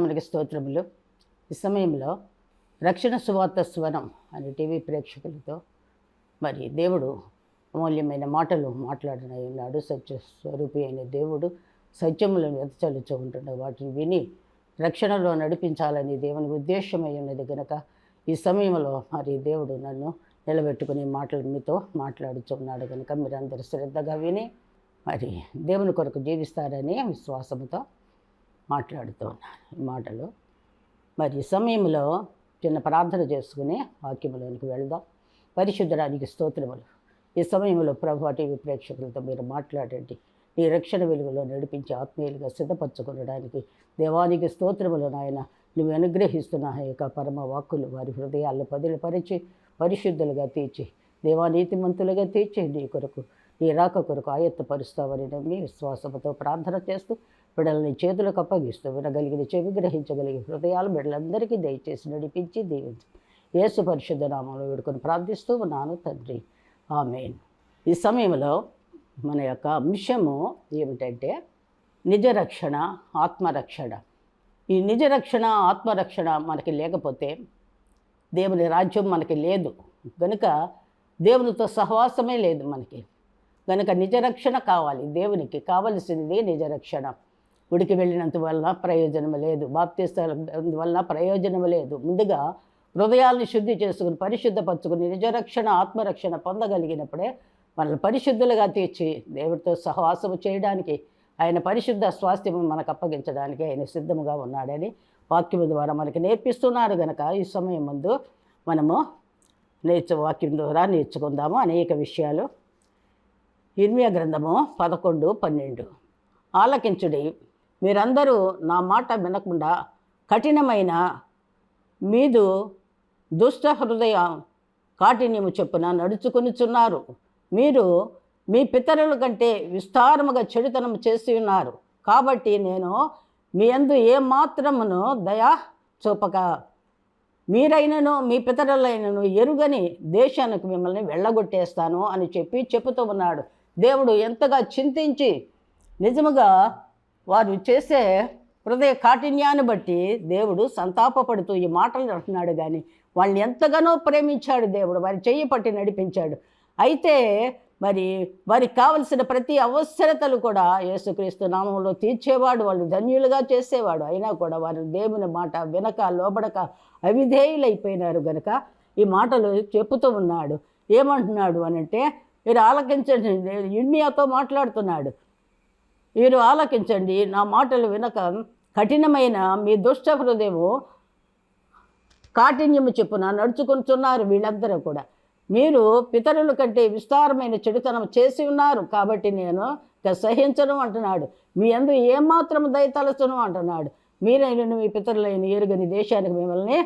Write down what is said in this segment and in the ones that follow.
ప్రభు నామనికి స్తోత్రములు. ఈ సమయంలో రక్షణ సువార్త స్వరం అనే టీవీ ప్రేక్షకులతో మరి దేవుడు అమూల్యమైన మాటలు మాట్లాడిన ఉన్నాడు సత్య స్వరూపి అయిన దేవుడు సత్యములను వెతచలుచు ఉంటున్న వాటిని విని రక్షణలో నడిపించాలని దేవుని ఉద్దేశమై ఉన్నది గనక ఈ సమయంలో మరి దేవుడు నన్ను నిలబెట్టుకుని మాటలు మీతో మాట్లాడుచున్నాడు కనుక మీరందరూ శ్రద్ధగా విని మరి దేవుని కొరకు జీవిస్తారని విశ్వాసంతో మాట్లాడుతూ ఉన్నాను ఈ మాటలు. మరి ఈ సమయంలో చిన్న ప్రార్థన చేసుకుని వాక్యములోనికి వెళ్దాం. పరిశుద్ధరానికి స్తోత్రములు. ఈ సమయంలో ప్రభు టీవీ ప్రేక్షకులతో మీరు మాట్లాడండి. నీ రక్షణ వెలుగులో నడిపించి ఆత్మీయులుగా సిద్ధపరచుకునడానికి దేవానికి స్తోత్రములు నాయన. నువ్వు అనుగ్రహిస్తున్న యొక్క పరమ వాక్కులు వారి హృదయాల్లో పదిలపరిచి పరిశుద్ధులుగా తీర్చి దేవానీతిమంతులుగా తీర్చి నీ కొరకు నీ రాక కొరకు ఆయత్తపరుస్తావని నమ్మి విశ్వాసంతో ప్రార్థన చేస్తూ బిడ్డలని చేతులకు అప్పగిస్తూ వినగలిగిన చెవి గ్రహించగలిగిన హృదయాలు బిడ్డలందరికీ దయచేసి నడిపించి దీవించి. యేసు పరిశుద్ధ నామంలో వేడుకొని ప్రార్థిస్తూ ఉన్నాను తండ్రి. ఆమెన్. ఈ సమయంలో మన యొక్క అంశము ఏమిటంటే నిజరక్షణ ఆత్మరక్షణ. ఈ నిజరక్షణ ఆత్మరక్షణ మనకి లేకపోతే దేవుని రాజ్యం మనకి లేదు. కనుక దేవునితో సహవాసమే లేదు మనకి. కనుక నిజరక్షణ కావాలి దేవునికి. కావలసింది నిజరక్షణ. గుడికి వెళ్ళినంత వల్ల ప్రయోజనం లేదు. బాప్తిస్తాల వల్ల ప్రయోజనం లేదు. ముందుగా హృదయాల్ని శుద్ధి చేసుకుని పరిశుద్ధపరచుకుని నిజరక్షణ ఆత్మరక్షణ పొందగలిగినప్పుడే మనల్ని పరిశుద్ధులుగా తీర్చి దేవుడితో సహవాసము చేయడానికి ఆయన పరిశుద్ధ స్వాస్థ్యము మనకు అప్పగించడానికి ఆయన సిద్ధముగా ఉన్నాడని వాక్యం ద్వారా మనకి నేర్పిస్తున్నారు గనక. ఈ సమయం ముందు మనము నేర్చు వాక్యం ద్వారా నేర్చుకుందాము. అనేక విషయాలు. ఇర్మియా గ్రంథము పదకొండు పన్నెండు. ఆలకించుడి. మీరందరూ నా మాట వినకుండా కఠినమైన మీదు దుష్ట హృదయం కాఠిన్యము చెప్పున నడుచుకునిచున్నారు. మీరు మీ పితరుల కంటే విస్తారముగా చెడుతనం చేసి ఉన్నారు. కాబట్టి నేను మీ అందు ఏమాత్రమును దయా చూపక మీరైనను మీ పితరులైనను ఎరుగని దేశానికి మిమ్మల్ని వెళ్ళగొట్టేస్తాను అని చెప్పి చెబుతూ ఉన్నాడు. దేవుడు ఎంతగా చింతించి నిజముగా వారు చేసే హృదయ కాఠిన్యాన్ని బట్టి దేవుడు సంతాపపడుతూ ఈ మాటలు అంటున్నాడు కానీ వాళ్ళని ఎంతగానో ప్రేమించాడు దేవుడు వారి చెయ్యి పట్టి నడిపించాడు. అయితే మరి వారికి కావలసిన ప్రతి అవసరతలు కూడా యేసుక్రీస్తు నామంలో తీర్చేవాడు వాళ్ళు ధన్యులుగా చేసేవాడు. అయినా కూడా వారు దేవుని మాట వినక లోబడక అవిధేయులైపోయినారు గనుక ఈ మాటలు చెప్పుతూ ఉన్నాడు. ఏమంటున్నాడు అనంటే మీరు ఆలకించండి ఇండియాతో మాట్లాడుతున్నాడు. మీరు ఆలకించండి. నా మాటలు వినక కఠినమైన మీ దుష్ట హృదయము కాఠిన్యము చెప్పున నడుచుకుంటున్నారు వీళ్ళందరూ కూడా. మీరు పితరుల కంటే విస్తారమైన చెడుతనం చేసి ఉన్నారు కాబట్టి నేను ఇక సహించను అంటున్నాడు. మీ అందు ఏమాత్రం దయతలచను అంటున్నాడు. మీరైన మీ పితరులైన ఎరుగని దేశానికి మిమ్మల్ని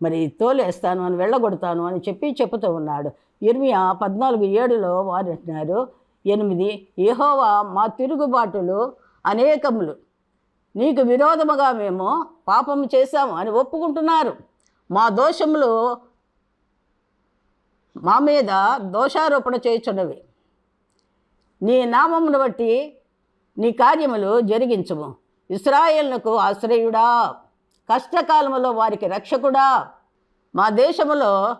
మరి తోలేస్తాను అని వెళ్ళగొడతాను అని చెప్పి చెబుతూ ఉన్నాడు. ఇర్మియా పద్నాలుగు ఏడులో వారు అంటున్నారు ఎనిమిది యెహోవా మా తిరుగుబాటులు అనేకములు. నీకు విరోధముగా మేము పాపము చేశాము అని ఒప్పుకుంటున్నారు. మా దోషములు మా మీద దోషారోపణ చేయుచున్నవి. నీ నామమును బట్టి నీ కార్యములు జరిగించము. ఇస్రాయేళ్ళకు ఆశ్రయుడా. కష్టకాలములో వారికి రక్షకుడా. మా దేశములో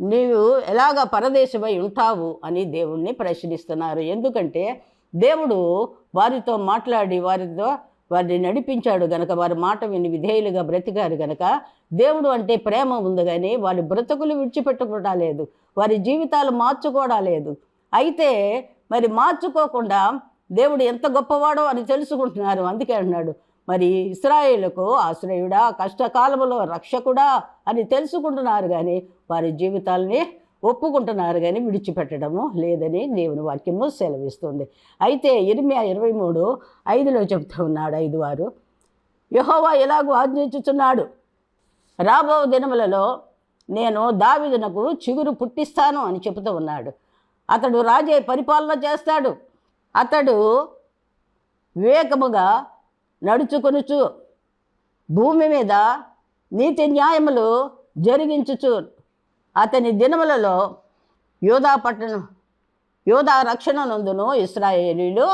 నీవు ఎలాగ పరదేశమై ఉంటావు అని దేవుణ్ణి ప్రశ్నిస్తున్నారు. ఎందుకంటే దేవుడు వారితో మాట్లాడి వారితో వారిని నడిపించాడు గనక వారి మాట విని విధేయులుగా బ్రతికారు గనక దేవుడు అంటే ప్రేమ ఉంది కానీ వారి బ్రతుకులు విడిచిపెట్టుకోవడం లేదు వారి జీవితాలు మార్చుకోవడం లేదు. అయితే మరి మార్చుకోకుండా దేవుడు ఎంత గొప్పవాడో అని తెలుసుకుంటున్నారు. అందుకే అన్నాడు మరి ఇస్రాయేళ్ళకు ఆశ్రయుడా కష్టకాలములో రక్షకుడా అని తెలుసుకుంటున్నారు కానీ వారి జీవితాల్ని ఒప్పుకుంటున్నారు కానీ విడిచిపెట్టడము లేదని దేవుని వాక్యము సెలవిస్తుంది. అయితే ఇరిమియా ఇరవై మూడు ఐదులో చెప్తూ ఉన్నాడు ఐదు వారు యహోవా ఎలాగూ ఆజ్ఞించుచున్నాడు? రాబో దినములలో నేను దావిదునకు చిగురు పుట్టిస్తాను అని చెబుతూ ఉన్నాడు. అతడు రాజే పరిపాలన చేస్తాడు. అతడు వివేకముగా నడుచుకొనుచు భూమి మీద నీతి న్యాయములు జరిగించుచు అతని దినములలో యోధా పట్టణం యోధా రక్షణ నందును ఇస్రాయేలీలు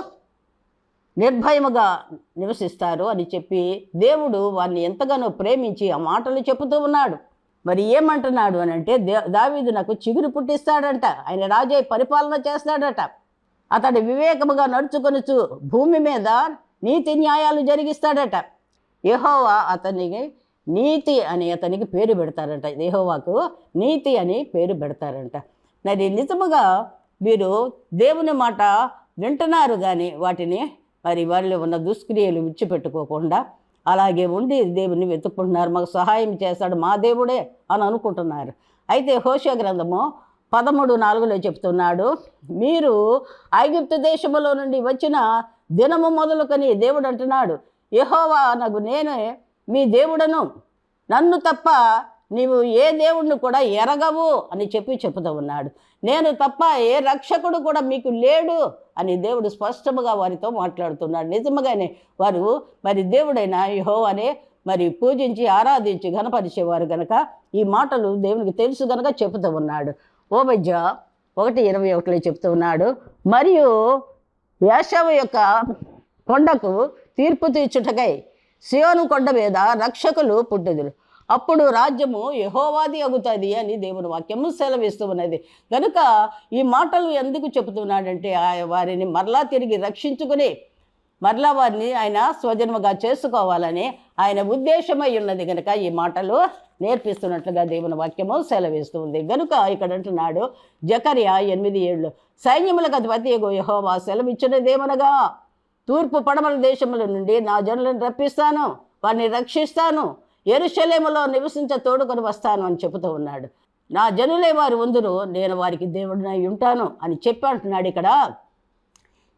నిర్భయముగా నివసిస్తారు అని చెప్పి దేవుడు వారిని ఎంతగానో ప్రేమించి ఆ మాటలు చెబుతూ ఉన్నాడు. మరి ఏమంటున్నాడు అని అంటే దే దావీదు నాకు చిగురు పుట్టిస్తాడంట ఆయన రాజే పరిపాలన చేస్తాడట. అతడు వివేకముగా నడుచుకొనుచు భూమి మీద నీతి న్యాయాలు జరిగిస్తాడట. యహోవా అతనికి నీతి అని అతనికి పేరు పెడతారంట. దేహోవాకు నీతి అని పేరు పెడతారంట. మరి నిజముగా మీరు దేవుని మాట వింటున్నారు కానీ వాటిని మరి వారిలో ఉన్న దుష్క్రియలు విడిచిపెట్టుకోకుండా అలాగే ఉండి దేవుని వెతుక్కుంటున్నారు. మాకు సహాయం చేస్తాడు మా దేవుడే అని అనుకుంటున్నారు. అయితే హోష గ్రంథము పదమూడు నాలుగులో చెప్తున్నాడు మీరు ఐగుప్తు దేశములో నుండి వచ్చిన దినము మొదలుకొని దేవుడు అంటున్నాడు యహోవా నాకు నేనే మీ దేవుడను. నన్ను తప్ప నీవు ఏ దేవుణ్ణి కూడా ఎరగవు అని చెప్పి చెబుతూ ఉన్నాడు. నేను తప్ప ఏ రక్షకుడు కూడా మీకు లేడు అని దేవుడు స్పష్టముగా వారితో మాట్లాడుతున్నాడు. నిజముగానే వారు మరి దేవుడైన యహో అనే మరి పూజించి ఆరాధించి గణపరిచేవారు గనక ఈ మాటలు దేవునికి తెలుసు గనక చెబుతూ ఉన్నాడు. ఓ మధ్య ఒకటి ఇరవై ఒకటిలో చెప్తూ ఉన్నాడు. మరియు యాషవ యొక్క కొండకు తీర్పు తీర్చుటకై సియోను కొండ మీద రక్షకులు పుట్టుదురు. అప్పుడు రాజ్యము యహోవాది అగుతుంది అని దేవుని వాక్యము సెలవిస్తూ ఉన్నది. కనుక ఈ మాటలు ఎందుకు చెబుతున్నాడంటే ఆ వారిని మరలా తిరిగి రక్షించుకుని మరలా వారిని ఆయన స్వజన్మగా చేసుకోవాలని ఆయన ఉద్దేశమై ఉన్నది కనుక ఈ మాటలు నేర్పిస్తున్నట్లుగా దేవుని వాక్యము సెలవిస్తుంది గనుక ఇక్కడ అంటున్నాడు జకర్య ఎనిమిది ఏళ్ళు సైన్యములకు అధిపతి యహోవా సెలవిచ్చినదేమనగా తూర్పు పడమల దేశముల నుండి నా జనులను రప్పిస్తాను వారిని రక్షిస్తాను ఎరుశలేములో నివసించ తోడుకొని వస్తాను అని చెబుతూ ఉన్నాడు. నా జనులే వారు ఉందురు నేను వారికి దేవుడినై ఉంటాను అని చెప్పి అంటున్నాడు ఇక్కడ.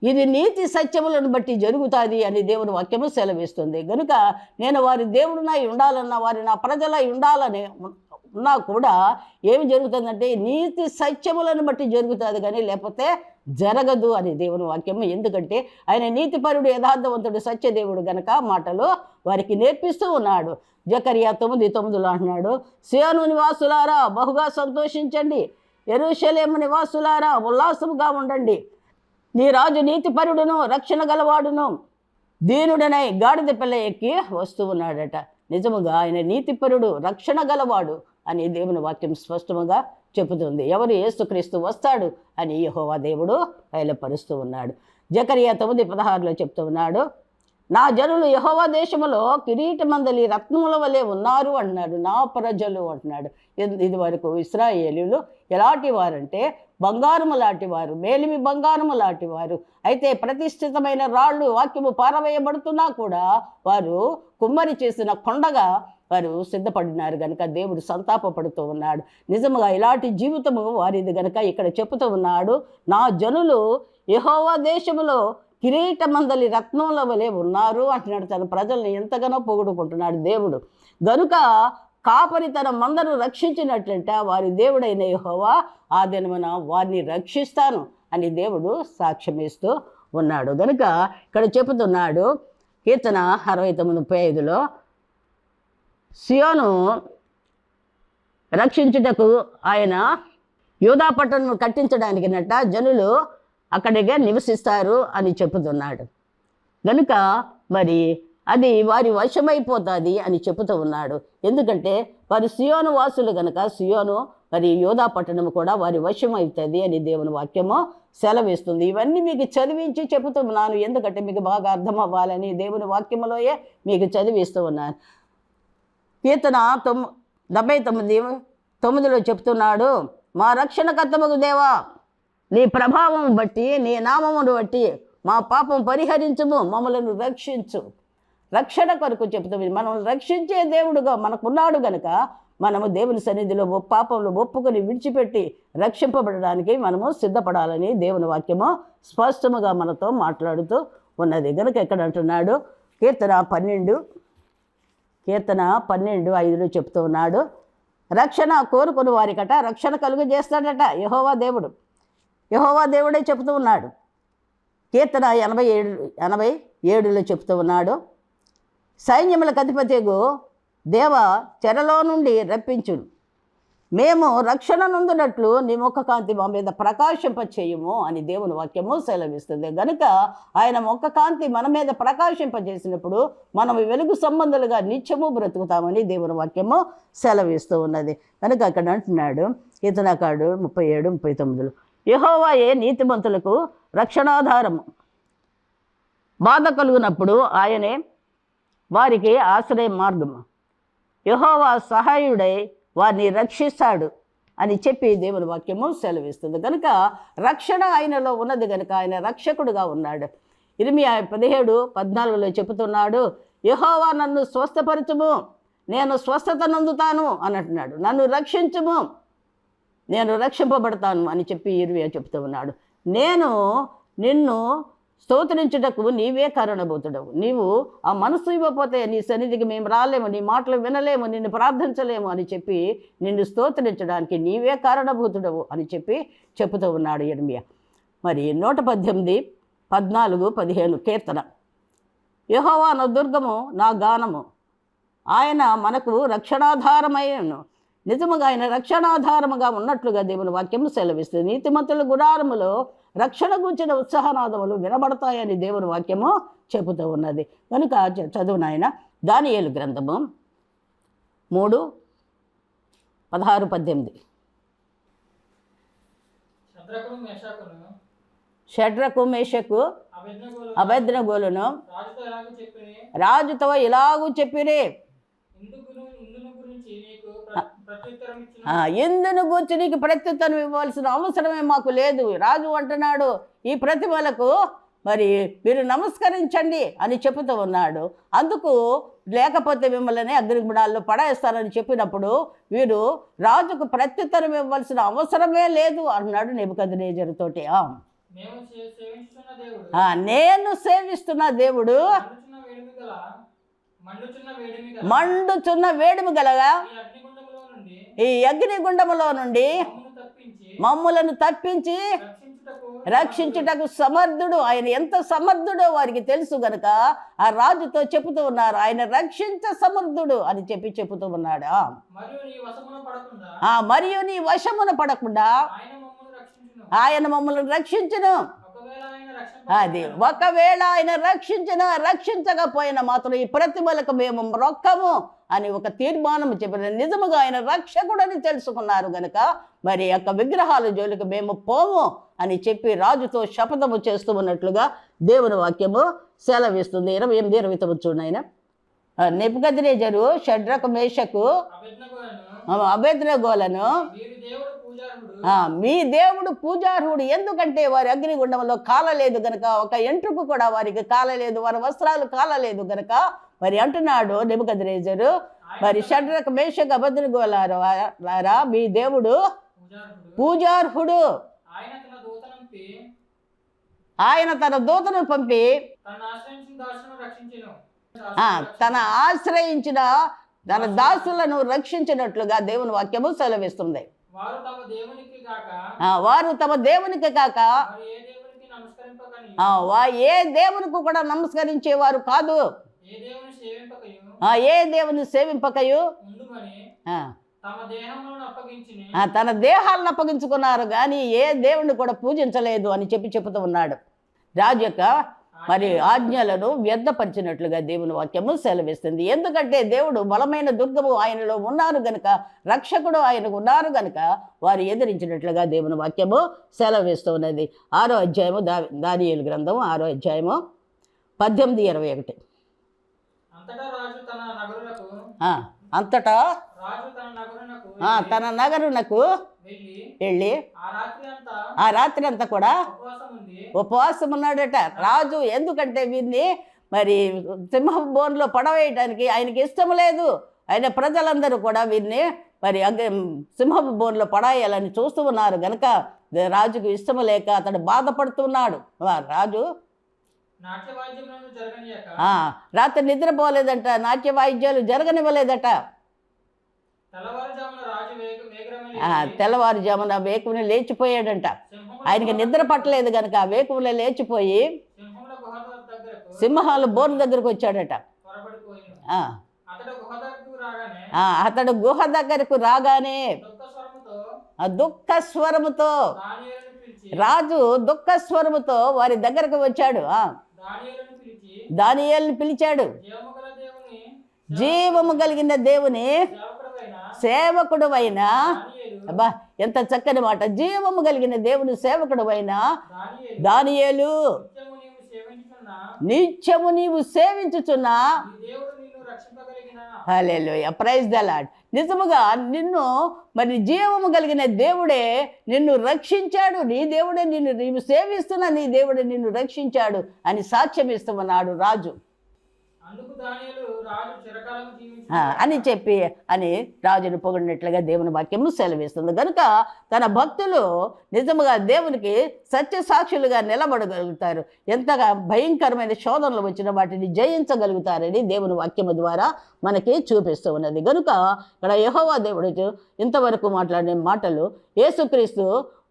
ఇది నీతి సత్యములను బట్టి జరుగుతుంది అని దేవుని వాక్యము సెలవిస్తుంది. కనుక నేను వారి దేవుడినై ఉండాలన్నా వారి నా ప్రజలై ఉండాలని ఉన్నా కూడా ఏమి జరుగుతుందంటే నీతి సత్యములను బట్టి జరుగుతుంది కానీ లేకపోతే జరగదు అని దేవుని వాక్యము. ఎందుకంటే ఆయన నీతిపరుడు యథార్థవంతుడు సత్యదేవుడు గనక మాటలు వారికి నేర్పిస్తూ ఉన్నాడు. జకరియా తొమ్మిది తొమ్మిదిలో అంటున్నాడు సేను నివాసులారా బహుగా సంతోషించండి. ఎరుషలేము నివాసులారా ఉల్లాసముగా ఉండండి. నీ రాజు నీతిపరుడును రక్షణ గలవాడును దీనుడనై గాడిద పిల్ల ఎక్కి వస్తూ ఉన్నాడట. నిజముగా ఆయన నీతిపరుడు రక్షణ గలవాడు. అని దేవుని వాక్యం స్పష్టముగా చెబుతుంది. ఎవరు ఏసుక్రీస్తు వస్తాడు అని యహోవా దేవుడు బయలుపరుస్తూ ఉన్నాడు. జకరియా తొమ్మిది పదహారులో చెప్తూ ఉన్నాడు నా జనులు యహోవా దేశములో కిరీటమందలి రత్నముల వలె ఉన్నారు అంటున్నాడు నా ప్రజలు అంటున్నాడు ఇది వరకు ఇస్రాయేలీలు ఎలాంటి వారంటే బంగారము లాంటి వారు మేలిమి బంగారము లాంటి వారు. అయితే ప్రతిష్ఠితమైన రాళ్ళు వాక్యము పారవేయబడుతున్నా కూడా వారు కుమ్మరి చేసిన కొండగా వారు సిద్ధపడినారు గనుక దేవుడు సంతాపపడుతూ ఉన్నాడు. నిజముగా ఇలాంటి జీవితము వారిది గనుక ఇక్కడ చెబుతూ ఉన్నాడు నా జనులు యహోవా దేశములో కిరీటమందలి రత్నముల వలె ఉన్నారు అంటున్నాడు. తన ప్రజల్ని ఎంతగానో పొగుడుకుంటున్నాడు దేవుడు. గనుక కాపరి తన మందను రక్షించినట్లంటే వారి దేవుడైన యహోవా ఆ దినమున వారిని రక్షిస్తాను అని దేవుడు సాక్ష్యమిస్తూ ఉన్నాడు. గనుక ఇక్కడ చెబుతున్నాడు కీర్తన అరవై తొమ్మిది ముప్పై ఐదులో సియోను రక్షించుటకు ఆయన యూదా పట్టణం కట్టించడానికి నట్ట జనులు అక్కడిగా నివసిస్తారు అని చెబుతున్నాడు. కనుక మరి అది వారి వశమైపోతుంది అని చెబుతూ ఉన్నాడు. ఎందుకంటే వారి సియోను వాసులు గనక సియోను మరి యోధా పట్టణం కూడా వారి వశం అవుతుంది అని దేవుని వాక్యము సెలవిస్తుంది. ఇవన్నీ మీకు చదివించి చెబుతున్నాను ఎందుకంటే మీకు బాగా అర్థం అవ్వాలని దేవుని వాక్యములోయే మీకు చదివిస్తూ ఉన్నాను. కీర్తన తొమ్ డెబ్బై తొమ్మిది తొమ్మిదిలో చెప్తున్నాడు మా రక్షణకర్తమకు దేవా నీ ప్రభావం బట్టి నీ నామమును బట్టి మా పాపం పరిహరించుము మమ్మలను రక్షించు. రక్షణ కొరకు చెప్తుంది. మనం రక్షించే దేవుడుగా మనకున్నాడు గనుక మనము దేవుని సన్నిధిలో పాపంలో ఒప్పుకొని విడిచిపెట్టి రక్షింపబడడానికి మనము సిద్ధపడాలని దేవుని వాక్యము స్పష్టముగా మనతో మాట్లాడుతూ ఉన్నది. గనుక ఎక్కడ అంటున్నాడు కీర్తన పన్నెండు కీర్తన పన్నెండు ఐదులో చెప్తూ ఉన్నాడు రక్షణ కోరుకుని వారికట రక్షణ కలుగు చేస్తాడట యహోవా దేవుడు. యహోవా దేవుడే చెప్తూ ఉన్నాడు. కీర్తన ఎనభై ఏడు ఎనభై ఏడులో చెప్తూ ఉన్నాడు సైన్యముల అధిపతిగు దేవ చెరలో నుండి రప్పించును. మేము రక్షణ నందునట్లు నీ ముఖకాంతి మా మీద ప్రకాశింప చేయము అని దేవుని వాక్యము సెలవిస్తుంది. గనుక ఆయన ముఖకాంతి మన మీద ప్రకాశింప చేసినప్పుడు మనం వెలుగు సంబంధాలుగా నిత్యము బ్రతుకుతామని దేవుని వాక్యము సెలవిస్తూ ఉన్నది. కనుక అక్కడ అంటున్నాడు ఇతనకాడు ముప్పై ఏడు ముప్పై తొమ్మిదిలో యహోవాయే నీతిమంతులకు రక్షణాధారము. బాధ కలుగునప్పుడు ఆయనే వారికి ఆశ్రయ మార్గము యహోవా సహాయుడై వారిని రక్షిస్తాడు అని చెప్పి దేవుని వాక్యము సెలవిస్తుంది. కనుక రక్షణ ఆయనలో ఉన్నది కనుక ఆయన రక్షకుడుగా ఉన్నాడు. ఇరిమియా పదిహేడు పద్నాలుగులో చెబుతున్నాడు యహోవా నన్ను స్వస్థపరచుము నేను స్వస్థత నందుతాను అని అంటున్నాడు. నన్ను రక్షించుము నేను రక్షింపబడతాను అని చెప్పి ఇరిమియా చెబుతూ ఉన్నాడు. నేను నిన్ను స్తోత్రించుటకు నీవే కారణభూతుడవు. నీవు ఆ మనసు ఇవ్వకపోతే నీ సన్నిధికి మేము రాలేము నీ మాటలు వినలేము నిన్ను ప్రార్థించలేము అని చెప్పి నిన్ను స్తోత్రించడానికి నీవే కారణభూతుడవు అని చెప్పి చెబుతూ ఉన్నాడు ఇర్మియా మరి నూట పద్దెనిమిది పద్నాలుగు పదిహేను కీర్తన. యహోవా దుర్గము నా గానము. ఆయన మనకు రక్షణాధారమయ్యను. నిజముగా ఆయన రక్షణాధారముగా ఉన్నట్లుగా దేవుని వాక్యము సెలవిస్తుంది. నీతిమంతుల గుడారములో రక్షణ గుంచిన ఉత్సాహనాదములు వినబడతాయని దేవుని వాక్యము చెబుతూ ఉన్నది. కనుక చదువు నాయన దానియేలు గ్రంథము మూడు పదహారు పద్దెనిమిది. షడ్రకు మేషకు అభద్రగోలును రాజుతో ఇలాగూ చెప్పిరే ఇందుకును ఇందును గురించి నీకు ఎందును గూర్చి నీకు ప్రత్యుత్తరం ఇవ్వాల్సిన అవసరమే మాకు లేదు. రాజు అంటున్నాడు ఈ ప్రతిమలకు మరి మీరు నమస్కరించండి అని చెబుతూ ఉన్నాడు. అందుకు లేకపోతే మిమ్మల్ని అగ్నిగుణాల్లో పడేస్తారని చెప్పినప్పుడు వీరు రాజుకు ప్రత్యుత్తరం ఇవ్వాల్సిన అవసరమే లేదు అన్నాడు నెబుకద్నేజరుతోటి నేను సేవిస్తున్న దేవుడు మండుచున్న వేడిమి గలగా ఈ అగ్నిగుండములో నుండి మమ్ములను తప్పించి రక్షించుటకు సమర్థుడు. ఆయన ఎంత సమర్థుడో వారికి తెలుసు గనక ఆ రాజుతో చెబుతూ ఉన్నారు ఆయన రక్షించ సమర్థుడు అని చెప్పి చెబుతూ ఉన్నాడు. ఆ. మరియు నీ వశమున పడకుండా ఆయన మమ్మల్ని రక్షించును. అది ఒకవేళ ఆయన రక్షించిన రక్షించకపోయినా మాత్రం ఈ ప్రతిమలకు మేము రొక్కము. అని ఒక తీర్మానం చెప్పిన నిజముగా ఆయన రక్షకుడని తెలుసుకున్నారు గనుక మరి యొక్క విగ్రహాల జోలికి మేము పోము అని చెప్పి రాజుతో శపథము చేస్తూ ఉన్నట్లుగా దేవుని వాక్యము సెలవిస్తుంది. ఇరవై ఎనిమిది ఇరవై తొమ్మిది చూడండి ఆయన. షడ్రకు మేషకు అభిజ్ఞకులను అభేద్రగోలను మీ దేవుడు పూజార్హుడు ఎందుకంటే వారి అగ్నిగుండంలో కాలలేదు గనక ఒక ఎంట్రుకు కూడా వారికి కాలలేదు వారి వస్త్రాలు కాలలేదు గనక మరి అంటున్నాడు నెబుకద్రేజరు మరి షడ్రక మేషక అభద్రగోలారా మీ దేవుడు పూజార్హుడు. ఆయన తన దూతను పంపి తన ఆశ్రయించిన ఆ, తన ఆశ్రయించిన తన దాసులను రక్షించినట్లుగా దేవుని వాక్యము సెలవిస్తుంది. వారు తమ దేవునికి కాక వారు తమ దేవునికి కాక వా ఏ దేవునికి కూడా నమస్కరించేవారు కాదు. ఏ దేవుని సేవింపకయు? తన దేహాలను అప్పగించుకున్నారు కానీ ఏ దేవుణ్ణి కూడా పూజించలేదు అని చెప్పి చెబుతూ ఉన్నాడు. రాజు యొక్క మరి ఆజ్ఞలను వ్యర్థపరిచినట్లుగా దేవుని వాక్యము సెలవిస్తుంది. ఎందుకంటే దేవుడు బలమైన దుర్గము ఆయనలో ఉన్నారు గనుక రక్షకుడు ఆయనకు ఉన్నారు గనుక వారు ఎదిరించినట్లుగా దేవుని వాక్యము సెలవిస్తూ ఉన్నది. ఆరో అధ్యాయము దా దానియేలు గ్రంథం ఆరో అధ్యాయము పద్దెనిమిది ఇరవై ఒకటి. అంతటా తన నగరునకు వెళ్ళి ఆ రాత్రి అంతా కూడా ఉపవాసం ఉన్నాడట. రాజు ఎందుకంటే వీరిని మరి సింహ బోన్లో పడవేయటానికి ఆయనకి ఇష్టం లేదు. ఆయన ప్రజలందరూ కూడా వీరిని మరి సింహపు బోన్లో పడాయాలని చూస్తూ ఉన్నారు. గనక రాజుకు ఇష్టం లేక అతడు బాధపడుతున్నాడు. రాజు నాట్య వాద్యములను జరగనీయక ఆ, రాత్రి నిద్రపోలేదట నాట్య వాయిద్యాలు జరగనివ్వలేదట. తెల్లవారుజామున వేకుని లేచిపోయాడంట. ఆయనకి నిద్ర పట్టలేదు కనుక ఆ వేకువలో లేచిపోయి సింహాలు బోన్ దగ్గరకు వచ్చాడట. అతడు గుహ దగ్గరకు రాగానే దుఃఖ స్వరముతో రాజు దుఃఖ స్వరముతో వారి దగ్గరకు వచ్చాడు. ఆ. దానియేలును పిలిచి దానియేలుని పిలిచాడు. జీవము కలిగిన దేవుని సేవకుడు అయినా అబ్బా ఎంత చక్కని మాట. జీవము కలిగిన దేవుని సేవకుడు అయినా దానియేలు. నిత్యము నీవు సేవించుచున్నా హల్లెలూయా ప్రైజ్ ద లాడ్ నిజముగా నిన్ను మరి జీవము కలిగిన దేవుడే నిన్ను రక్షించాడు. నీ దేవుడే నిన్ను నీవు సేవిస్తున్న నీ దేవుడే నిన్ను రక్షించాడు అని సాక్ష్యం ఇస్తున్నాడు రాజు. అని చెప్పి అని రాజును పొగిడినట్లుగా దేవుని వాక్యము సెలవిస్తుంది. కనుక తన భక్తులు నిజముగా దేవునికి సత్య సాక్షులుగా నిలబడగలుగుతారు. ఎంతగా భయంకరమైన శోధనలు వచ్చిన వాటిని జయించగలుగుతారని దేవుని వాక్యము ద్వారా మనకి చూపిస్తూ ఉన్నది. కనుక ఇక్కడ యహోవా దేవుడు ఇంతవరకు మాట్లాడిన మాటలు యేసుక్రీస్తు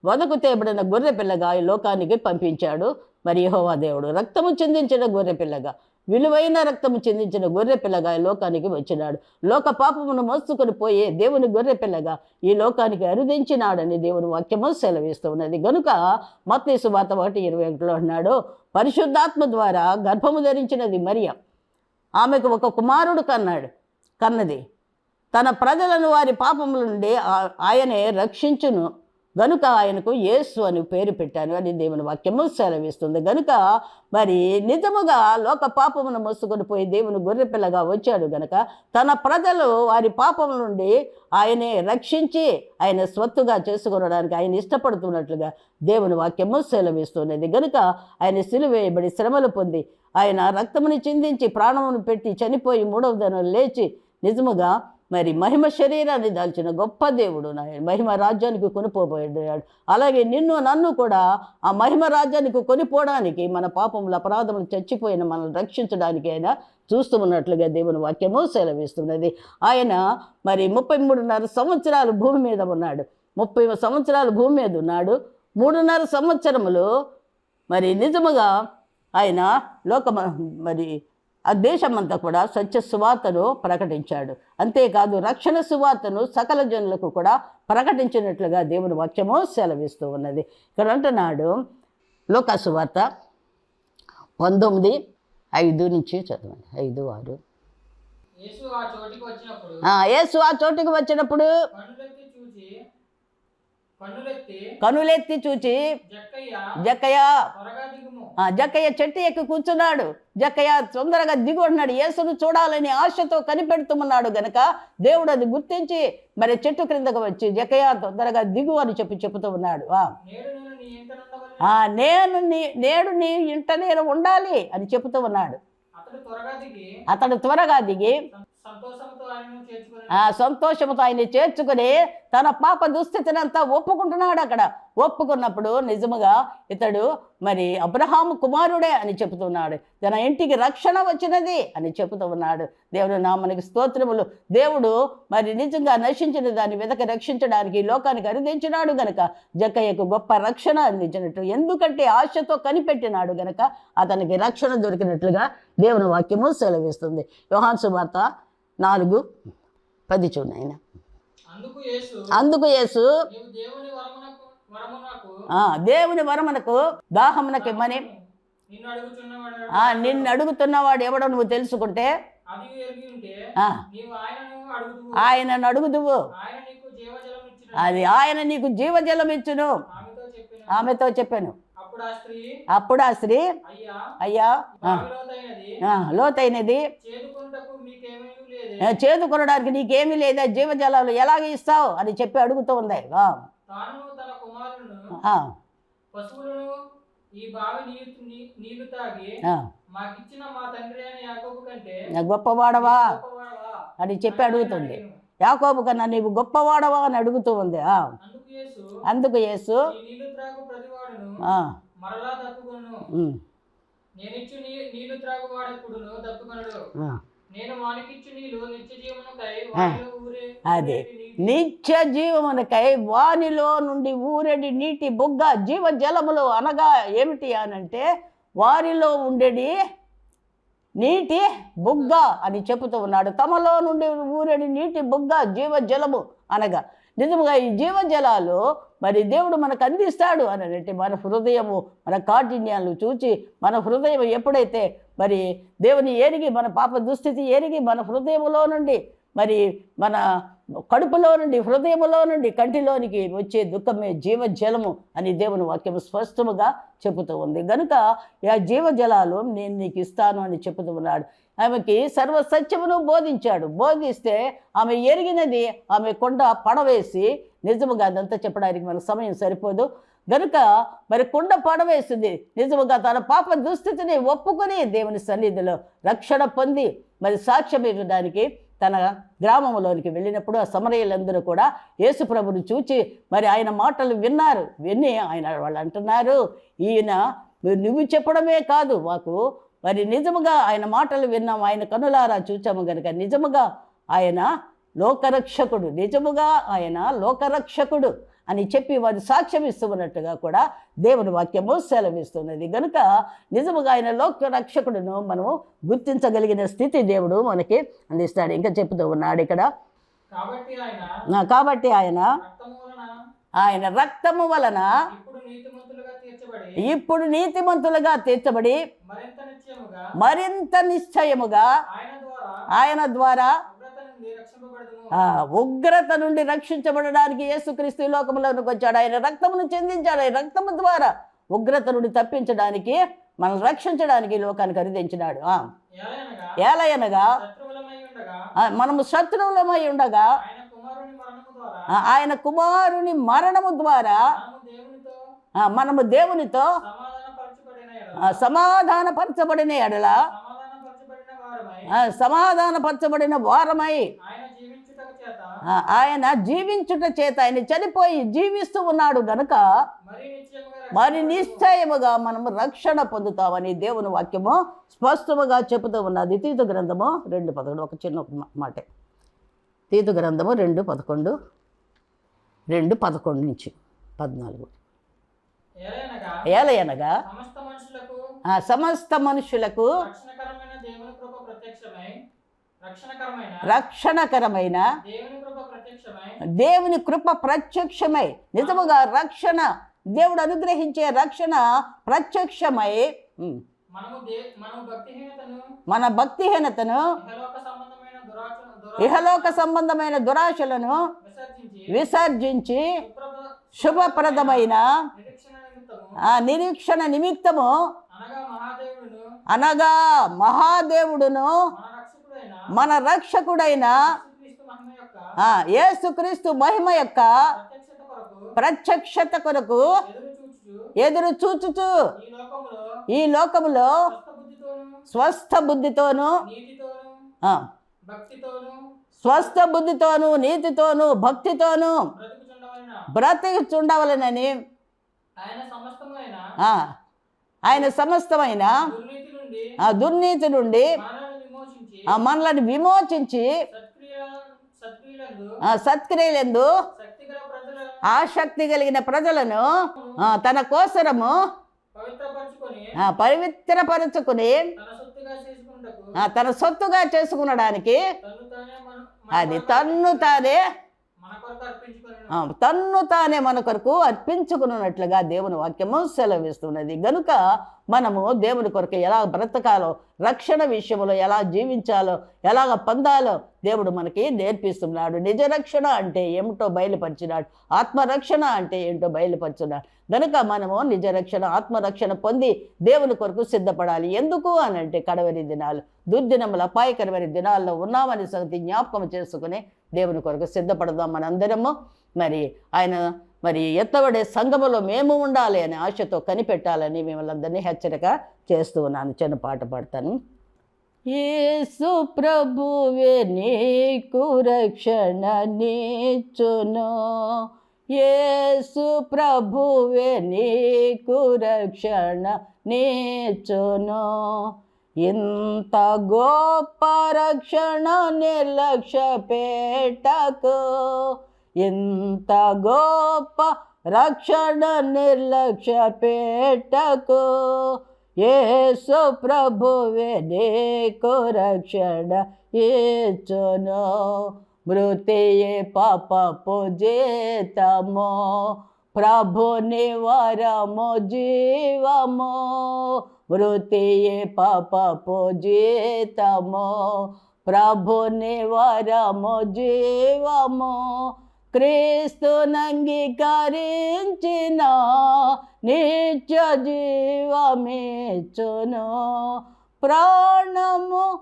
వదకు తేబడిన గొర్రె పిల్లగా ఈ లోకానికి పంపించాడు. మరి యహోవా దేవుడు రక్తము చెందించిన గొర్రె పిల్లగా విలువైన రక్తము చెందించిన గొర్రె పిల్లగా ఈ లోకానికి వచ్చినాడు. లోక పాపమును మోసుకొని పోయే దేవుని గొర్రె పిల్లగా ఈ లోకానికి అరుదించినాడని దేవుని వాక్యము సెలవిస్తూ ఉన్నది. గనుక మత్తయి సువార్త ఒకటి ఇరవై ఒకటిలో అన్నాడు పరిశుద్ధాత్మ ద్వారా గర్భము ధరించినది మరియ ఆమెకు ఒక కుమారుడు కన్నాడు కన్నది. తన ప్రజలను వారి పాపముల నుండి ఆ- ఆయనే రక్షించును. గనుక ఆయనకు యేసు అని పేరు పెట్టాను అని దేవుని వాక్యము సెలవిస్తుంది. గనుక మరి నిజముగా లోక పాపమును మోసుకొని పోయి దేవుని గొర్రెపిల్లగా వచ్చాడు గనుక తన ప్రజలు వారి పాపం నుండి ఆయనే రక్షించి ఆయన స్వత్తుగా చేసుకొనడానికి ఆయన ఇష్టపడుతున్నట్లుగా దేవుని వాక్యము సెలవిస్తున్నది. గనుక ఆయన సిలువేయబడి శ్రమలు పొంది ఆయన రక్తముని చిందించి ప్రాణమును పెట్టి చనిపోయి మూడవ దినం లేచి నిజముగా మరి మహిమ శరీరాన్ని దాల్చిన గొప్ప దేవుడు నాయన మహిమ రాజ్యానికి కొనిపోబోయాడు అలాగే నిన్ను నన్ను కూడా ఆ మహిమ రాజ్యానికి కొనిపోవడానికి మన పాపములు అపరాధములు చచ్చిపోయిన మనల్ని రక్షించడానికి ఆయన చూస్తూ ఉన్నట్లుగా దేవుని వాక్యము సెలవిస్తున్నది. ఆయన మరి ముప్పై మూడున్నర సంవత్సరాలు భూమి మీద ఉన్నాడు. ముప్పై సంవత్సరాలు భూమి మీద ఉన్నాడు. మూడున్నర సంవత్సరములు మరి నిజముగా ఆయన లోక మరి ఆ దేశమంతా కూడా సత్య సువార్తను ప్రకటించాడు. అంతేకాదు రక్షణ సువార్తను సకల జనులకు కూడా ప్రకటించినట్లుగా దేవుని వాక్యము సెలవిస్తూ ఉన్నది. ఇక్కడ అంటున్నాడు లోక సువార్త పంతొమ్మిది ఐదు నుంచి చదవండి. ఐదు ఆరు. యేసు ఆ చోటికి వచ్చినప్పుడు ఆ, యేసు ఆ చోటుకు వచ్చినప్పుడు కన్నులెత్తి చూచి కన్నులెత్తి కనులెత్తి చూచి జక్కయ్య జక్కయ్య చెట్టు ఎక్కి కూర్చున్నాడు. జక్కయ్య తొందరగా దిగు అన్నాడు యేసును చూడాలని ఆశతో కనిపెడుతున్నాడు గనక దేవుడు అది గుర్తించి మరి చెట్టు క్రిందకు వచ్చి జక్కయ్య తొందరగా దిగు అని చెప్పి చెబుతూ ఉన్నాడు. నేను నీ నేడు నీ ఇంట నేను ఉండాలి అని చెబుతూ ఉన్నాడు. అతడు త్వరగా దిగి సంతోషంతో చేర్చుకుని ఆ సంతోషముతో ఆయన్ని చేర్చుకుని తన పాప దుస్థితిని అంతా ఒప్పుకుంటున్నాడు అక్కడ. ఒప్పుకున్నప్పుడు నిజముగా ఇతడు మరి అబ్రహాము కుమారుడే అని చెబుతున్నాడు. తన ఇంటికి రక్షణ వచ్చినది అని చెబుతూ ఉన్నాడు. దేవుడు నామనికి స్తోత్రములు. దేవుడు మరి నిజంగా నశించిన దాన్ని వెతక రక్షించడానికి లోకానికి అరుదించినాడు గనక. జక్కయ్యకు గొప్ప రక్షణ అందించినట్టు. ఎందుకంటే ఆశతో కనిపెట్టినాడు గనక అతనికి రక్షణ దొరికినట్లుగా దేవుని వాక్యము సెలవిస్తుంది. యోహాన్ సువార్త నాలుగు పది చూడాయన అందుకు యేసు దేవుని వరమునకు దాహమునకి ఇమ్మని. నిన్ను అడుగుతున్నవాడు ఎవడో నువ్వు తెలుసుకుంటే ఆయనను అడుగుదువు. అది ఆయన నీకు జీవజలం ఇచ్చును. ఆమెతో చెప్పిన అప్పుడు ఆ స్త్రీ అయ్యా లోతైనది. ఆ, చేదుకొనడానికి నీకేమీ లేదా జీవజలాలు ఎలాగ ఇస్తావు అని చెప్పి అడుగుతూ ఉంది. గొప్పవాడవా? అని చెప్పి అడుగుతుంది. యాకోబు కన్నా నీవు గొప్పవాడవా అని అడుగుతూ ఉంది. అందుకు యేసు మరలా అదే. నిత్య జీవమునకై వానిలో నుండి ఊరెడి నీటి బుగ్గ జీవ జలములు అనగా ఏమిటి అనంటే వారిలో ఉండేది నీటి బుగ్గ అని చెబుతూ ఉన్నాడు. తమలో నుండి ఊరెడి నీటి బుగ్గ జీవ జలము అనగా. నిజముగా ఈ జీవజలాలు మరి దేవుడు మనకు అందిస్తాడు అని అంటే మన హృదయము మన కాఠిన్యాలను చూచి మన హృదయం ఎప్పుడైతే మరి దేవుని ఎరిగి మన పాప దుస్థితి ఎరిగి మన హృదయములో నుండి మరి మన కడుపులో నుండి హృదయములో నుండి కంటిలోనికి వచ్చే దుఃఖమే జీవజలము అని దేవుని వాక్యం స్పష్టముగా చెబుతూ ఉంది. గనుక ఆ జీవజలాలు నేను నీకు ఇస్తాను అని చెబుతూ ఉన్నాడు. ఆమెకి సర్వ సత్యమును బోధించాడు. బోధిస్తే ఆమె ఎరిగినది ఆమె కొండ పడవేసి నిజముగా అదంతా చెప్పడానికి మనకు సమయం సరిపోదు. గనుక మరి కుండ పడవేసింది నిజముగా తన పాప దుస్థితిని ఒప్పుకొని దేవుని సన్నిధిలో రక్షణ పొంది మరి సాక్ష్యం ఇవ్వడానికి తన గ్రామంలోనికి వెళ్ళినప్పుడు ఆ సమరయులందరూ కూడా యేసుప్రభుని చూచి మరి ఆయన మాటలు విన్నారు. విని ఆయన వాళ్ళు అంటున్నారు ఈయన నువ్వు చెప్పడమే కాదు మాకు మరి నిజముగా ఆయన మాటలు విన్నాం ఆయన కనులారా చూచాము కనుక నిజముగా ఆయన లోకరక్షకుడు నిజముగా ఆయన లోకరక్షకుడు అని చెప్పి వారి సాక్ష్యం ఇస్తున్నట్టుగా కూడా దేవుని వాక్యము సెలవిస్తున్నది. కనుక నిజముగా ఆయన లోక రక్షకుడును మనము గుర్తించగలిగిన స్థితి దేవుడు మనకి అందిస్తాడు. ఇంకా చెప్తూ ఉన్నాడు ఇక్కడ. కాబట్టి ఆయన ఆయన రక్తము వలన ఇప్పుడు నీతిమంతులుగా తీర్చబడి మరింత నిశ్చయముగా ఆయన ద్వారా ఉగ్రత నుండి రక్షింపబడదుము. ఆ ఉగ్రత నుండి రక్షించబడడానికి యేసుక్రీస్తు లోకంలోనికి వచ్చాడు. ఆయన రక్తమును చెందించాడు. ఆయన రక్తము ద్వారా ఉగ్రత నుండి తప్పించడానికి మనల్ని రక్షించడానికి లోకానికి ఖరీదించినాడు ఆ, ఏలయనగా ఏలయనగా శత్రువులమై ఉండగా ఆ, మనము శత్రువులమై ఉండగా ఆయన కుమారుని మరణము ద్వారా మనము దేవునితో సమాధానపరచబడిన ఎడల. సమాధానపరచబడిన వారమై. ఆయన జీవించుట చేత ఆయన చనిపోయి జీవిస్తూ ఉన్నాడు గనుక మరి నిశ్చయముగా మనము రక్షణ పొందుతామని దేవుని వాక్యము స్పష్టముగా చెబుతూ ఉన్నది. తీతు గ్రంథము రెండు పదకొండు ఒక చిన్న మాటే. తీతు గ్రంథము రెండు పదకొండు రెండు పదకొండు నుంచి పద్నాలుగు. ఏలయనగా? సమస్త మనుషులకు? రక్షణకరమైన దేవుని కృప ప్రత్యక్షమై? నిజముగా రక్షణ దేవుడు అనుగ్రహించే రక్షణ ప్రత్యక్షమై. మన భక్తిహీనతను ఇహలోక సంబంధమైన దురాశలను విసర్జించి శుభప్రదమైన నిరీక్షణ నిమిత్తము ఆ నిరీక్షణ నిమిత్తము అనగా మహాదేవుడును మన రక్షకుడైన యేసుక్రీస్తు మహిమ యొక్క ప్రత్యక్షత కొరకు ఎదురు చూచుచు ఈ లోకములో స్వస్థ బుద్ధితోను స్వస్థ బుద్ధితోను నీతితోను భక్తితోను స్వస్థ బుద్ధితోను నీతితోను భక్తితోను బ్రతుకుచుండవలన బ్రతికిచుండవలనని ఆయన సమస్తమైన? దుర్నీతి నుండి? మనలను విమోచించి? సత్క్రియ సత్క్రియలందు? ఆసక్తి కలిగిన ప్రజలను తన కోసరము పవిత్రపరచుకొని తన సొత్తుగా చేసుకునడానికి అది తన్ను తానే తన్ను తానే మన కొరకు అర్పించుకున్నట్లుగా దేవుని వాక్యము సెలవిస్తున్నది. గనుక మనము దేవుని కొరకు ఎలా బ్రతకాలో రక్షణ విషయంలో ఎలా జీవించాలో ఎలాగ పొందాలో దేవుడు మనకి నేర్పిస్తున్నాడు. నిజ రక్షణ అంటే ఏమిటో బయలుపరిచినాడు. ఆత్మరక్షణ అంటే ఏంటో బయలుపరిచినాడు. గనుక మనము నిజ రక్షణ ఆత్మరక్షణ పొంది దేవుని కొరకు సిద్ధపడాలి. ఎందుకు అని అంటే కడవరి దినాలు. దుర్దినముల అపాయకరమైన దినాల్లో ఉన్నామని సంగతి జ్ఞాపకం చేసుకుని దేవుని కొరకు సిద్ధపడదాం మనందరము. మరి ఆయన మరి ఎత్తబడే సంఘములో మేము ఉండాలి అనే ఆశతో కనిపెట్టాలని మిమ్మల్ని అందరినీ హెచ్చరిక చేస్తూ ఉన్నాను. చిన్న పాట పాడతాను. యేసు ప్రభువే నీకు రక్షణ నీచును. యేసు ప్రభువే నీకు రక్షణ నీచును. ఇంత గొప్ప రక్షణ నిర్లక్ష్య పెట్టకు ఇంత గొప్ప రక్షణ నిర్లక్ష్య పెట్టకు యేసు ప్రభువే నీకు రక్షణ ఇచ్చును. మృతియే పాపపు జీతమో. ప్రభుని వరము జీవము మృతియే పాపపు జీతము ప్రభుని వరము జీవము క్రీస్తునంగీకరించిన నిత్య జీవమిచ్చును. ప్రాణము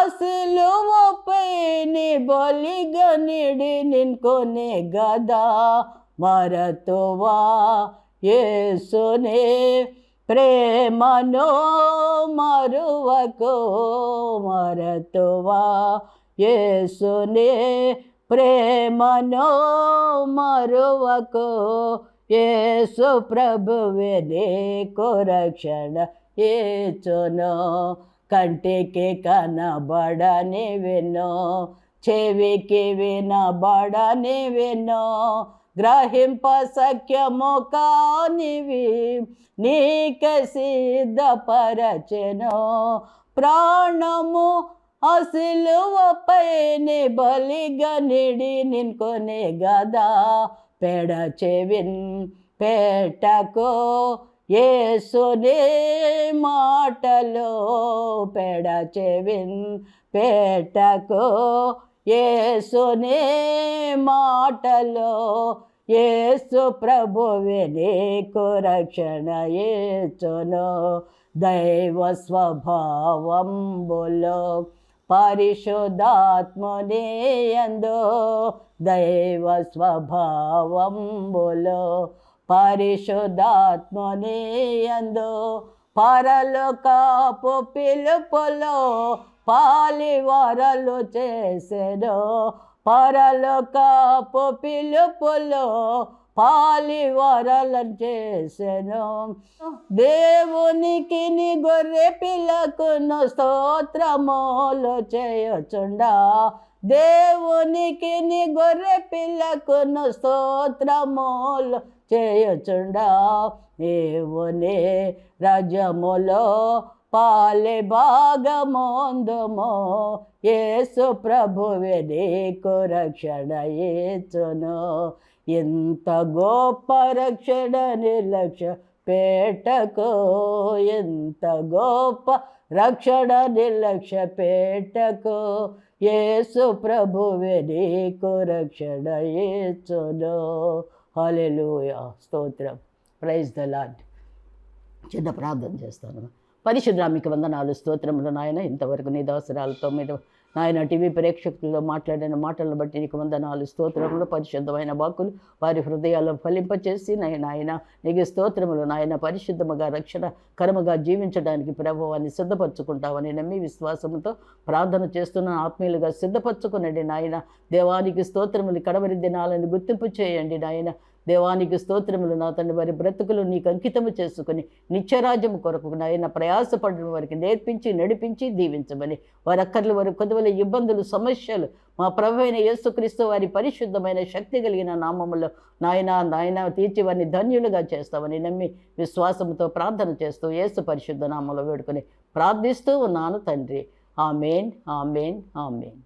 అసలువపై నీ బలిగా నిన్కొనే గదా మరతువా యేసునే ప్రేమను మరువకు మరతువా యేసునే ప్రేమను మరువకు యేసు ప్రభువే నీకు రక్షణ ఏచును కంటికి కనబడని విను చెవికి వినబడని విను గ్రహింప సఖ్యము కానివి నీక సిద్ధపరచెను. ప్రాణము అసిలువపై నీ బలిగా నిడి నిన్కొనే గదా. పెడ చెవిన్ పేటకో ఏసునే మాటలో పెడ చెవిన్ పెట్టకో ఏసునే మాటలో ఏసు ప్రభువే నీకు రక్షణ ఏచును దైవ స్వభావంబులో పరిశుద్ధాత్మని ఎందు దైవ స్వభావంబులో పరిశుద్ధాత్మని ఎందు పరలోకపు పిలుపులో పాలివరలు చేసెను. పరలోకపు పిలుపులో పాలివరలు చేసెను. దేవునికి గొర్రె పిల్లకును స్తోత్రములు చేయచుండా. దేవునికి గొర్రె పిల్లకును స్తోత్రములు చేయుచుండా. దేవునే రజములో పాలె భాగమొందుమో. యేసు ప్రభువే నీకు రక్షణ ఏచును ఎంత గొప్ప రక్షణ నిర్లక్ష్య పేటకు ఎంత గొప్ప రక్షణ నిర్లక్ష్య పేటకు యేసు ప్రభువే నీకు రక్షణ ఏచును హలెలుయా స్తోత్రం. ప్రైజ్ ద లాడ్ చిన్న ప్రార్థన చేస్తాను. పరిశుద్ధ మీకు వందనాలు స్తోత్రములు నాయన. ఇంతవరకు నీ దవసరాలతో మీరు నాయన టీవీ ప్రేక్షకులతో మాట్లాడిన మాటలను బట్టి నీకు వందనాలు స్తోత్రములు పరిశుద్ధమైన వాక్కులు వారి హృదయాల్లో ఫలింపచేసి నాయన నీకు స్తోత్రములు నాయన. పరిశుద్ధముగా రక్షణ కర్మగా జీవించడానికి ప్రభావాన్ని సిద్ధపరచుకుంటామని నమ్మి విశ్వాసంతో ప్రార్థన చేస్తున్న ఆత్మీయులుగా సిద్ధపరచుకునండి నాయన. దేవానికి స్తోత్రములు కడవరి దినాలను గుర్తింపు చేయండి నాయన. దేవానికి స్తోత్రములు నా తండ్రి వారి బ్రతుకులు నీకు అంకితము చేసుకుని నిత్యరాజ్యము కొరకు నాయన ప్రయాసపడిన వారికి నేర్పించి నడిపించి దీవించమని. వారి అక్కర్లు వారి కొదవల ఇబ్బందులు సమస్యలు మా ప్రభు అయిన యేసుక్రీస్తు వారి పరిశుద్ధమైన శక్తి కలిగిన నామములో నాయన నాయన తీర్చి వారిని ధన్యులుగా చేస్తామని నమ్మి విశ్వాసంతో ప్రార్థన చేస్తూ యేసు పరిశుద్ధ నామంలో వేడుకొని ప్రార్థిస్తూ ఉన్నాను తండ్రి. Amen amen amen.